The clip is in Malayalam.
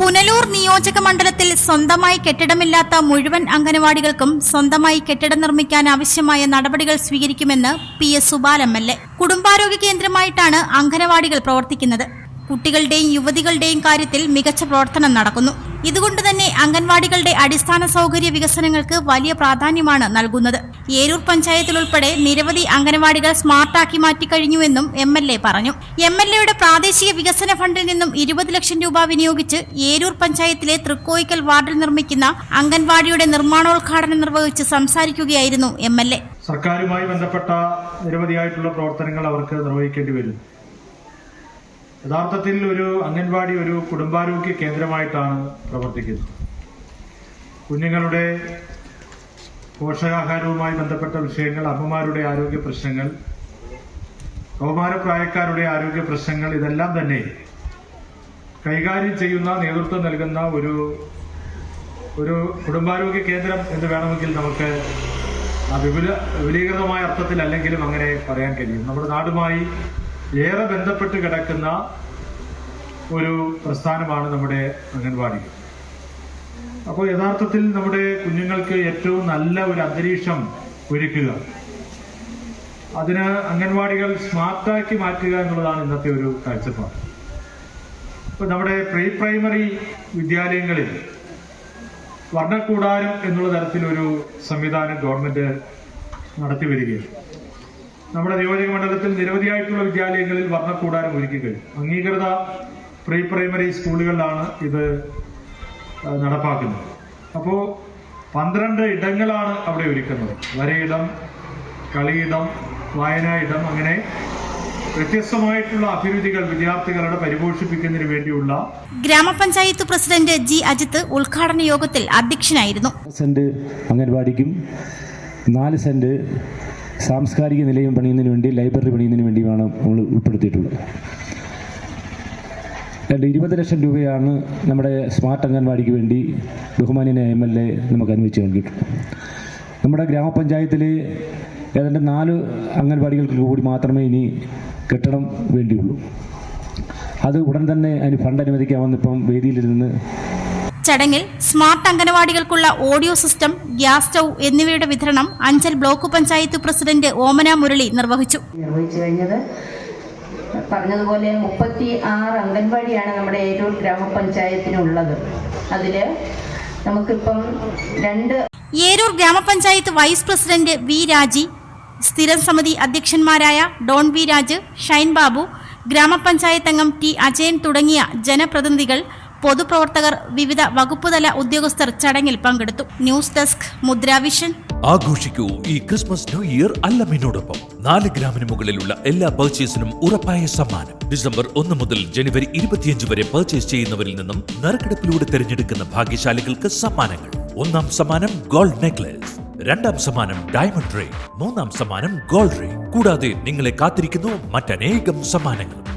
പുനലൂർ നിയോജക മണ്ഡലത്തിൽ സ്വന്തമായി കെട്ടിടമില്ലാത്ത മുഴുവൻ അംഗനവാടികൾക്കും സ്വന്തമായി കെട്ടിടം നിർമ്മിക്കാൻ ആവശ്യമായ നടപടികൾ സ്വീകരിക്കുമെന്ന് P S Supal M L A. കുടുംബാരോഗ്യ കേന്ദ്രമായിട്ടാണ് അംഗനവാടികൾ പ്രവർത്തിക്കുന്നത്. കുട്ടികളുടെയും യുവതികളുടെയും കാര്യത്തിൽ മികച്ച പ്രവർത്തനം നടക്കുന്നു. ഇതുകൊണ്ട് തന്നെ അംഗൻവാടികളുടെ അടിസ്ഥാന സൗകര്യ വികസനങ്ങൾക്ക് വലിയ പ്രാധാന്യമാണ് നൽകുന്നത്. ഏരൂർ പഞ്ചായത്തിൽ ഉൾപ്പെടെ നിരവധി അംഗൻവാടികൾ സ്മാർട്ടാക്കി മാറ്റിക്കഴിഞ്ഞുവെന്നും എം എൽ എ പറഞ്ഞു. എം എൽ എയുടെ പ്രാദേശിക വികസന ഫണ്ടിൽ നിന്നും ഇരുപത് ലക്ഷം രൂപ വിനിയോഗിച്ച് ഏരൂർ പഞ്ചായത്തിലെ തൃക്കോയിക്കൽ വാർഡിൽ നിർമ്മിക്കുന്ന അംഗൻവാടിയുടെ നിർമ്മാണോദ്ഘാടനം നിർവഹിച്ച് സംസാരിക്കുകയായിരുന്നു എം എൽ എ. സർക്കാരുമായി ബന്ധപ്പെട്ട നിരവധിയായിട്ടുള്ള പ്രവർത്തനങ്ങൾ അവർക്ക് നിർവഹിക്കേണ്ടി വരും. യഥാർത്ഥത്തിൽ ഒരു അംഗൻവാടി ഒരു കുടുംബാരോഗ്യ കേന്ദ്രമായിട്ടാണ് പ്രവർത്തിക്കുന്നത്. കുഞ്ഞുങ്ങളുടെ പോഷകാഹാരവുമായി ബന്ധപ്പെട്ട വിഷയങ്ങൾ അമ്മമാരുടെ ആരോഗ്യ പ്രശ്നങ്ങൾ കൗമാരപ്രായക്കാരുടെ ആരോഗ്യ പ്രശ്നങ്ങൾ ഇതെല്ലാം തന്നെ കൈകാര്യം ചെയ്യുന്ന നേതൃത്വം നൽകുന്ന ഒരു ഒരു കുടുംബാരോഗ്യ കേന്ദ്രം എന്ന് വേണമെങ്കിൽ നമുക്ക് വിപുല വിപുലീകൃതമായ അർത്ഥത്തിൽ അല്ലെങ്കിലും അങ്ങനെ പറയാൻ കഴിയും. നമ്മുടെ നാടുമായി ഏറെ ബന്ധപ്പെട്ട് കിടക്കുന്ന ഒരു പ്രസ്ഥാനമാണ് നമ്മുടെ അംഗൻവാടികൾ അപ്പോൾ യഥാർത്ഥത്തിൽ നമ്മുടെ കുഞ്ഞുങ്ങൾക്ക് ഏറ്റവും നല്ല ഒരു അന്തരീക്ഷം ഒരുക്കുക. അതിന് അംഗൻവാടികൾ സ്മാർട്ടാക്കി മാറ്റുക എന്നുള്ളതാണ് ഇന്നത്തെ ഒരു കാഴ്ചപ്പാട്. ഇപ്പൊ നമ്മുടെ പ്രീ പ്രൈമറി വിദ്യാലയങ്ങളിൽ വർണക്കൂടാരം എന്നുള്ള തരത്തിലൊരു സംവിധാനം ഗവൺമെന്റ് നടത്തി വരികയാണ് നമ്മുടെ നിയോജക മണ്ഡലത്തിൽ നിരവധിയായിട്ടുള്ള വിദ്യാലയങ്ങളിൽ വർണക്കൂടാരം ഒരുക്കി കഴിഞ്ഞു. അംഗീകൃത പ്രീ പ്രൈമറി സ്കൂളുകളിലാണ് ഇത് നടപ്പാക്കുന്നത്. അപ്പോൾ പന്ത്രണ്ട് ഇടങ്ങളാണ് അവിടെ ഒരുക്കുന്നത്. വരയിടം കളിയിടം വായനാ ഇടം അങ്ങനെ വ്യത്യസ്തമായിട്ടുള്ള അഭിരുചികൾ വിദ്യാർത്ഥികളുടെ പരിപോഷിപ്പിക്കുന്നതിന് വേണ്ടിയുള്ള ഗ്രാമപഞ്ചായത്ത് പ്രസിഡന്റ് ജി അജിത്ത് ഉദ്ഘാടന യോഗത്തിൽ അധ്യക്ഷനായിരുന്നു. സെന്റ് അംഗൻവാടിക്കും നാല് സെന്റ് സാംസ്കാരിക നിലയം പണിയുന്നതിന് വേണ്ടി ലൈബ്രറി പണിയുന്നതിന് വേണ്ടിയുമാണ് നമ്മൾ ഉൾപ്പെടുത്തിയിട്ടുള്ളത്. രണ്ട് ഇരുപത് ലക്ഷം രൂപയാണ് നമ്മുടെ സ്മാർട്ട് അംഗൻവാടിക്ക് വേണ്ടി ബഹുമാനിയ എം എൽ എ നമുക്ക് അനുവദിച്ച് നൽകിയിട്ടുണ്ട് നമ്മുടെ ഗ്രാമപഞ്ചായത്തിൽ ഏതാണ്ട് നാല് അംഗൻവാടികൾക്ക് കൂടി മാത്രമേ ഇനി കെട്ടണം വേണ്ടിയുള്ളൂ. അത് ഉടൻ തന്നെ അതിന് ഫണ്ട് അനുവദിക്കാമെന്ന് ഇപ്പം വേദിയിലിരുന്ന് ചടങ്ങിൽ സ്മാർട്ട് അംഗനവാടികൾക്കുള്ള ഓഡിയോ സിസ്റ്റം ഗ്യാസ് സ്റ്റൗ എന്നിവയുടെ വിതരണം അഞ്ചൽ ബ്ലോക്ക് പഞ്ചായത്ത് പ്രസിഡന്റ് ഓമന മുരളി നിർവഹിച്ചു. പറഞ്ഞതുപോലെ മുപ്പത്തി ആറ് അംഗൻവാടിയാണ് നമ്മുടെ ഏരൂർ ഗ്രാമപഞ്ചായത്തിനുള്ളത്. അതിൽ നമുക്കിപ്പം രണ്ട് ഏരൂർ ഗ്രാമപഞ്ചായത്ത് വൈസ് പ്രസിഡന്റ് വി രാജി സ്ഥിരം സമിതി അധ്യക്ഷന്മാരായ Don V Raj Shine Babu ഗ്രാമപഞ്ചായത്ത് അംഗം ടി അജയൻ തുടങ്ങിയ ജനപ്രതിനിധികൾ പൊതുപ്രവർത്തകർ വിവിധ വകുപ്പുതല ഉദ്യോഗസ്ഥർ ചടങ്ങിൽ പങ്കെടുത്തു. ന്യൂസ് ഡെസ്ക് മുദ്രാവിഷൻ ആഘോഷിക്കൂ ഈ ക്രിസ്മസ് ന്യൂ ഇയർ അല്ലമിനോടൊപ്പം. നാല് ഗ്രാമിന് മുകളിലുള്ള എല്ലാ പർച്ചേസിനും ഉറപ്പായ സമ്മാനം. ഡിസംബർ ഒന്ന് മുതൽ ജനുവരി ഇരുപത്തിയഞ്ച് വരെ പർച്ചേസ് ചെയ്യുന്നവരിൽ നിന്നും നറുക്കെടുപ്പിലൂടെ തിരഞ്ഞെടുക്കുന്ന ഭാഗ്യശാലികൾക്ക് സമ്മാനങ്ങൾ. ഒന്നാം സമ്മാനം ഗോൾഡ് നെക്ലസ് രണ്ടാം സമ്മാനം ഡയമണ്ട് റിംഗ് മൂന്നാം സമ്മാനം ഗോൾഡ് റിംഗ് കൂടാതെ നിങ്ങളെ കാത്തിരിക്കുന്നു മറ്റനേകം സമ്മാനങ്ങൾ.